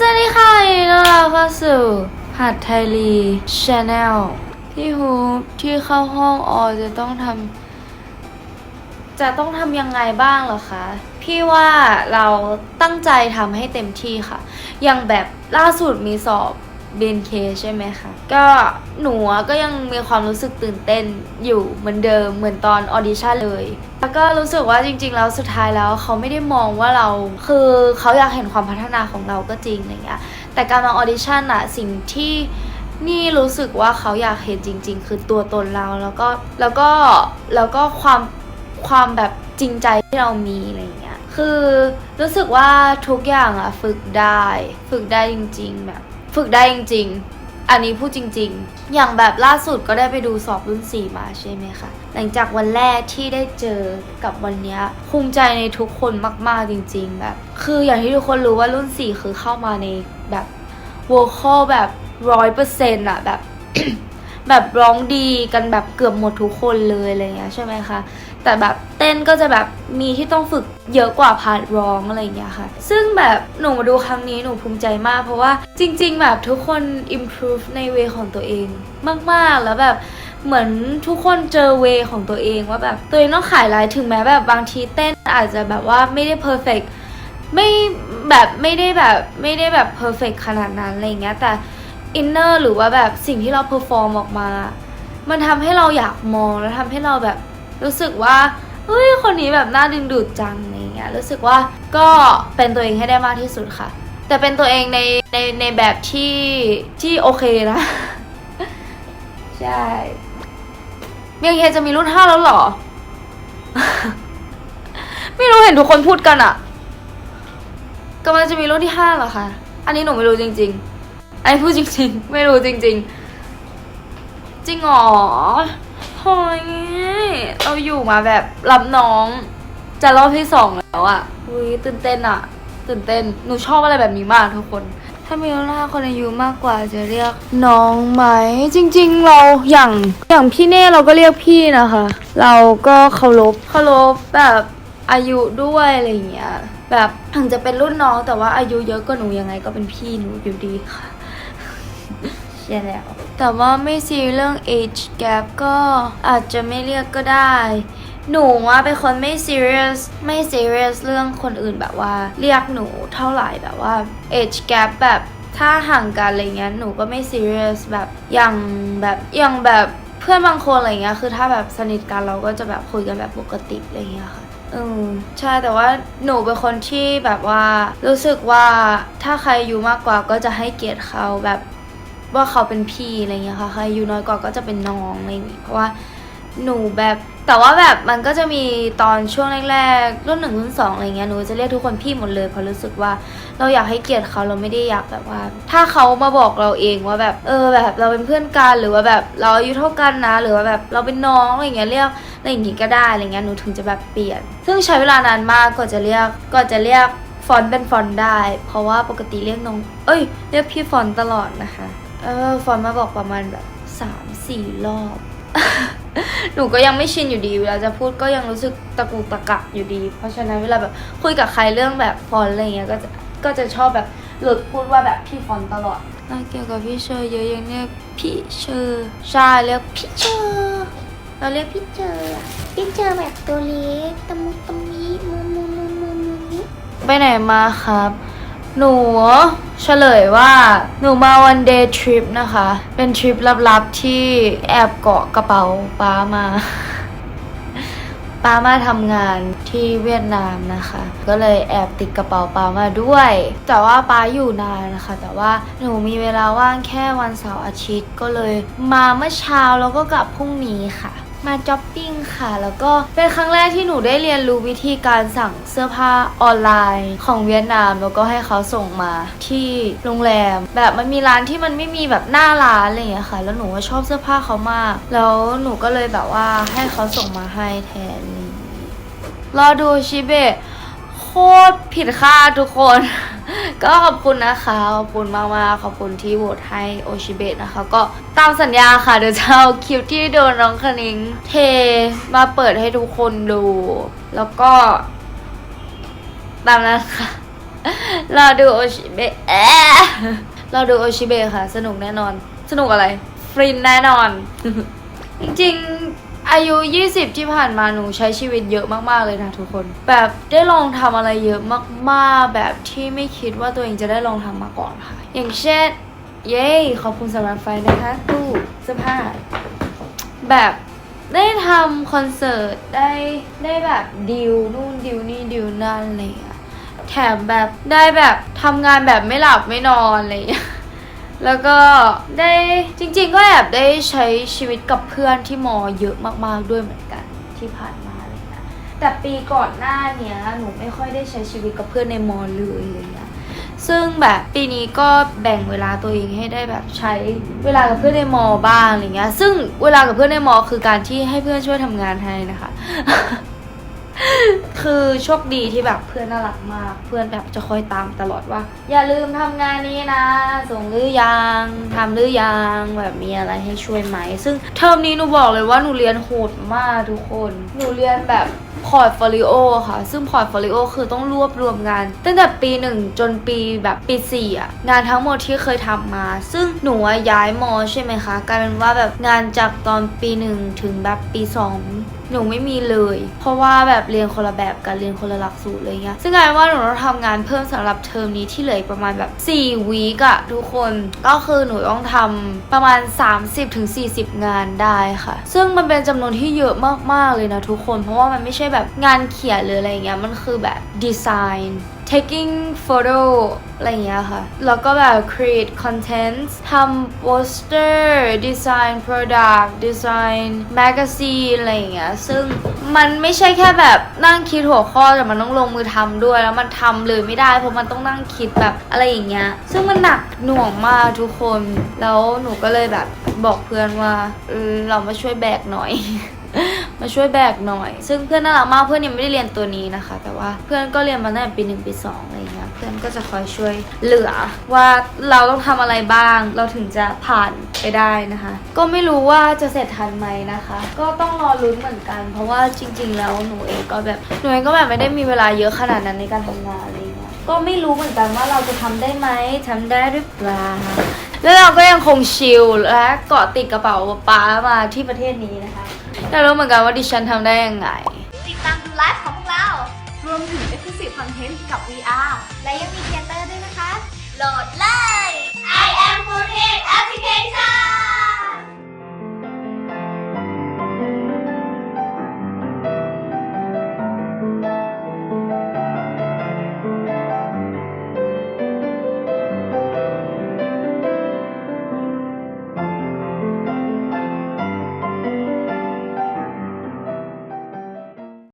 สวัสดีค่ะยินดีต้อนรับเข้าสู่หัดไทยลีชาแนลพี่ฮูที่เข้าห้องออจะต้องทำจะต้องทำยังไงบ้างเหรอคะ พี่ว่าเราตั้งใจทำให้เต็มที่ค่ะ อย่างแบบล่าสุดมีสอบ BNK ใช่ไหมคะก็หนูก็ยังมีความรู้สึกตื่นเต้นอยู่เหมือนเดิมเหมือนตอนออดิชั่นเลย แล้วก็รู้สึกว่าจริง ๆ แล้วสุดท้ายแล้วเขาไม่ได้มองว่าเราคือเขาอยากเห็นความพัฒนาของเราก็จริงอะไรเงี้ยแต่การมาออดิชั่นอะสิ่งที่นี่รู้สึกว่าเขาอยากเห็นจริง ๆ คือตัวตนเราแล้วก็แล้วก็แล้วก็ความความแบบจริงใจที่เรามีอะไรเงี้ยคือรู้สึกว่าทุกอย่างอะฝึกได้ ฝึกได้จริง ๆ แบบ ฝึกได้จริง ๆ อันนี้พูดจริง ๆ อย่างแบบล่าสุดก็ได้ไปดูสอบรุ่น 4 มาใช่ไหมคะ หลังจากวันแรกที่ได้เจอกับวันนี้ภูมิใจในทุกคนมากๆจริง ๆ แบบ คืออย่างที่ทุกคนรู้ว่ารุ่น 4 คือเข้ามาในแบบวอลคอลแบบร้อยเปอร์เซ็นต์อะแบบ แบบร้องดีกันแบบเกือบหมดทุกคนเลยอะไรเงี้ยใช่ไหมคะ แต่แบบเต้นก็จะแบบมีที่ต้องฝึกเยอะกว่าพาร์ทร้องอะไรเงี้ยค่ะ ซึ่งแบบหนูมาดูครั้งนี้หนูภูมิใจมาก เพราะว่าจริง ๆ แบบทุกคน improve ในเวของตัวเองมากๆ แล้วแบบเหมือนทุกคนเจอเวของตัวเองว่าแบบตัวเองต้องขายไลน์ถึงแม้แบบบางทีเต้นอาจจะแบบว่าไม่ได้ perfect ไม่แบบไม่ได้แบบไม่ได้แบบ perfect ขนาดนั้นอะไรเงี้ยแต่ inner หรือว่าแบบสิ่งที่เรา perform ออกมา มันทำให้เราอยากมองแล้วทำให้เราแบบรู้สึกว่าเฮ้ยคนนี้แบบน่าดึงดูดจังอะไรเงี้ยรู้สึกว่าก็เป็นตัวเองให้ได้มากที่สุดค่ะ แต่เป็นตัวเองในในในแบบที่ที่โอเคนะ ใช่เมียงเฮจะมีรุ่นห้าแล้วหรอ ไม่รู้เห็นทุกคนพูดกันอะกำลังจะมีรุ่นที่ห้าเหรอคะ อันนี้หนูไม่รู้จริง ๆ ไอ้พูดจริง ๆ ไม่รู้จริง ๆ จริงหรอเฮ้ยเราอยู่มาแบบรับน้อง จะรอบที่สองแล้วอะอุ้ยตื่นเต้นอะตื่นเต้น หนูชอบอะไรแบบนี้มากทุกคน ถ้ามีหน้าคนอายุมากกว่าจะเรียกน้องไหม จริง ๆ เราอย่างอย่างพี่เน่เราก็เรียกพี่นะคะ เราก็เคารพเคารพแบบอายุด้วยอะไรอย่างเงี้ยแบบถึงจะเป็นรุ่นน้องแต่ว่าอายุเยอะกว่าหนูยังไงก็เป็นพี่หนูอยู่ดีค่ะ ใช่แล้ว แต่ว่าไม่ซีเรื่อง age gap ก็อาจจะไม่เรียกก็ได้ หนูว่าเป็นคนไม่ serious ไม่ serious เรื่องคนอื่นแบบว่า เรียกหนูเท่าไหร่แบบว่า age gap แบบถ้าห่างกันอะไรเงี้ยหนูก็ไม่ serious แบบอย่างแบบอย่างแบบเพื่อนบางคนอะไรเงี้ยคือถ้าแบบสนิทกันเราก็จะแบบคุยกันแบบปกติอะไรเงี้ยค่ะอืมใช่แต่ว่าหนูเป็นคนที่แบบว่า รู้สึกว่าถ้าใครอายู่มากกว่าก็จะให้เกียรติเขาแบบ ว่าเขาเป็นพี่อะไรเงี้ยค่ะใครอายู่น้อยกว่าก็จะเป็นน้องอะไรอย่างงี้เพราะว่าหนูแบบแต่ว่าแบบมันก็จะมีตอนช่วงแรกๆรุ่นหนึ่งรุ่นสองอะไรเงี้ยหนูจะเรียกทุกคนพี่หมดเลยเพราะรู้สึกว่าเราอยากให้เกียรติเขาเราไม่ได้อยากแบบว่า ถ้าเขามาบอกเราเองว่าแบบเออแบบเราเป็นเพื่อนกันหรือว่าแบบเราอายุเท่ากันนะ หรือว่าแบบเราเป็นน้องอะไรเงี้ยเรียกอะไรอย่างงี้ก็ได้อะไรเงี้ยหนูถึงจะแบบเปลี่ยน ซึ่งใช้เวลานานมากกว่าจะเรียกก็จะเรียกฟอนเป็นฟอนได้ เพราะว่าปกติเรียกน้อง เอ้ย เรียกพี่ฟอนตลอดนะคะ เออฟอนต์มาบอกประมาณแบบสามสี่รอบ หนูก็ยังไม่ชินอยู่ดี เวลาจะพูดก็ยังรู้สึกตะกุกตะกักอยู่ดี เพราะฉะนั้นเวลาแบบคุยกับใครเรื่องแบบฟอนต์อะไรเงี้ยก็จะก็จะชอบแบบหลุดพูดว่าแบบพี่ฟอนต์ตลอดเกี่ยวกับพี่เชอร์เยอะยังเรียกพี่เชอร์ใช่เรียกพี่เชอร์เราเรียกพี่เจอร์พี่เจอแบบตัวเล็กตะมุตะมิมูมูมูมูมูไปไหนมาครับ หนูเฉลยว่าหนูมาวันเดย์ทริปนะคะ เป็นทริปลับๆที่แอบเกาะกระเป๋าป้ามาป้ามาทำงานที่เวียดนามนะคะ ก็เลยแอบติดกระเป๋าป้ามาด้วย แต่ว่าป้าอยู่นานนะคะ แต่ว่าหนูมีเวลาว่างแค่วันเสาร์อาทิตย์ก็เลย มาเมื่อเช้าแล้วก็กลับพรุ่งนี้ค่ะ มาจ็อปปิ้งค่ะ แล้วก็เป็นครั้งแรกที่หนูได้เรียนรู้วิธีการสั่งเสื้อผ้าออนไลน์ของเวียดนาม แล้วก็ให้เขาส่งมาที่โรงแรม แบบมันมีร้านที่มันไม่มีแบบหน้าร้านอะไรอย่างเงี้ยค่ะ แล้วหนูก็ชอบเสื้อผ้าเขามาก แล้วหนูก็เลยแบบว่าให้เขาส่งมาให้แทนอะไรอย่างงี้รอดูชิเบะโคตรผิดคาดทุกคน ก็ขอบคุณนะคะ ขอบคุณมากมากๆขอบคุณที่โหวตให้โอชิเบะนะคะ ก็ตามสัญญาค่ะ เดี๋ยวจะเอาคลิปที่โดนน้องคณิงเทมาเปิดให้ทุกคนดู แล้วก็ ตามนั้นค่ะรอดูโอชิเบะเอ๊ะรอดูโอชิเบะค่ะ สนุกแน่นอน สนุกอะไร ฟรินแน่นอน จริงๆ อายุ 20 ที่ผ่านมาหนูใช้ชีวิตเยอะมากๆเลยนะทุกคน แบบได้ลองทำอะไรเยอะมากๆ แบบที่ไม่คิดว่าตัวเองจะได้ลองทำมาก่อนค่ะ อย่างเช่น เย้ขอบคุณสำหรับไฟนะคะตู้เสื้อผ้าแบบได้ทำคอนเสิร์ตได้ได้แบบดิวนู่นดิวนี่ดิวนั่นอะไรอย่างเงี้ยแถมแบบได้แบบทำงานแบบไม่หลับไม่นอนอะไรอย่างเงี้ย แล้วก็ได้จริง ๆ ก็แอบได้ใช้ชีวิตกับเพื่อนที่มอเยอะมากๆด้วยเหมือนกันที่ผ่านมาอะไรเลยนะแต่ปีก่อนหน้าเนี้ยหนูไม่ค่อยได้ใช้ชีวิตกับเพื่อนในมอเลยอะไรเลยนะซึ่งแบบปีนี้ก็แบ่งเวลาตัวเองให้ได้แบบใช้เวลากับเพื่อนในมอบ้างอะไรเงี้ยซึ่งเวลากับเพื่อนในมอคือการที่ให้เพื่อนช่วยทำงานให้นะคะ คือโชคดีที่แบบเพื่อนน่ารักมาก เพื่อนแบบจะคอยตามตลอดว่า อย่าลืมทำงานนี้นะ ส่งหรือยังทำหรือยังแบบมีอะไรให้ช่วยไหม ซึ่งเทอมนี้หนูบอกเลยว่าหนูเรียนโหดมากทุกคน หนูเรียนแบบพอร์ตโฟลิโอค่ะ ซึ่งพอร์ตโฟลิโอคือต้องรวบรวมงาน ตั้งแต่ปีหนึ่งจนปีแบบปีสี่อะงานทั้งหมดที่เคยทำมา ซึ่งหนูย้ายมอใช่ไหมคะกลายเป็นว่าแบบงานจากตอนปีหนึ่งถึงแบบปีสอง หนูไม่มีเลย เพราะว่าแบบเรียนคนละแบบกันเรียนคนละหลักสูตรเลยเงี้ยซึ่งกลายเป็นว่าหนูต้องทำงานเพิ่มสำหรับเทอมนี้ที่เหลืออีกประมาณแบบ4วีกอะทุกคนก็คือหนูต้องทำประมาณ 30-40 งานได้ค่ะ ซึ่งมันเป็นจำนวนที่เยอะมากๆเลยนะทุกคน เพราะว่ามันไม่ใช่แบบงานเขียนหรืออะไรเงี้ยมันคือแบบดีไซน์ taking photo อะไรอย่างเงี้ยค่ะ แล้วก็แบบ create content ทำ poster design product design magazine อะไรอย่างเงี้ย ซึ่งมันไม่ใช่แค่แบบนั่งคิดหัวข้อแต่มันต้องลงมือทำด้วย แล้วมันทำเลยไม่ได้เพราะมันต้องนั่งคิดแบบอะไรอย่างเงี้ย ซึ่งมันหนักหน่วงมากทุกคน แล้วหนูก็เลยแบบบอกเพื่อนว่าเออเรามาช่วยแบกหน่อย มาช่วยแบกหน่อย ซึ่งเพื่อนน่ารักมากเพื่อนยังไม่ได้เรียนตัวนี้นะคะ แต่ว่าเพื่อนก็เรียนมาตั้งแต่ปีหนึ่งปีสองอะไรเงี้ยเพื่อนก็จะคอยช่วยเหลือ ว่าเราต้องทำอะไรบ้าง เราถึงจะผ่านไปได้นะคะ ก็ไม่รู้ว่าจะเสร็จทันไหมนะคะ ก็ต้องรอลุ้นเหมือนกัน เพราะว่าจริง ๆ แล้วหนูเองก็แบบหนูเองก็แบบไม่ได้มีเวลาเยอะขนาดนั้นในการทำงานอะไรเงี้ยก็ไม่รู้เหมือนกันว่าเราจะทำได้ไหมทำได้หรือเปล่า แล้วเราก็ยังคงชิลและเกาะติดกระเป๋าป๊ามาที่ประเทศนี้นะคะแต่รู้เหมือนกันว่าดิฉันทำได้ยังไง ติดตามดูไลฟ์ของพวกเรา รวมถึง Exclusive Content กับ VR และยังมีเทเตอร์ด้วยนะคะ โหลดเลย I am Food Application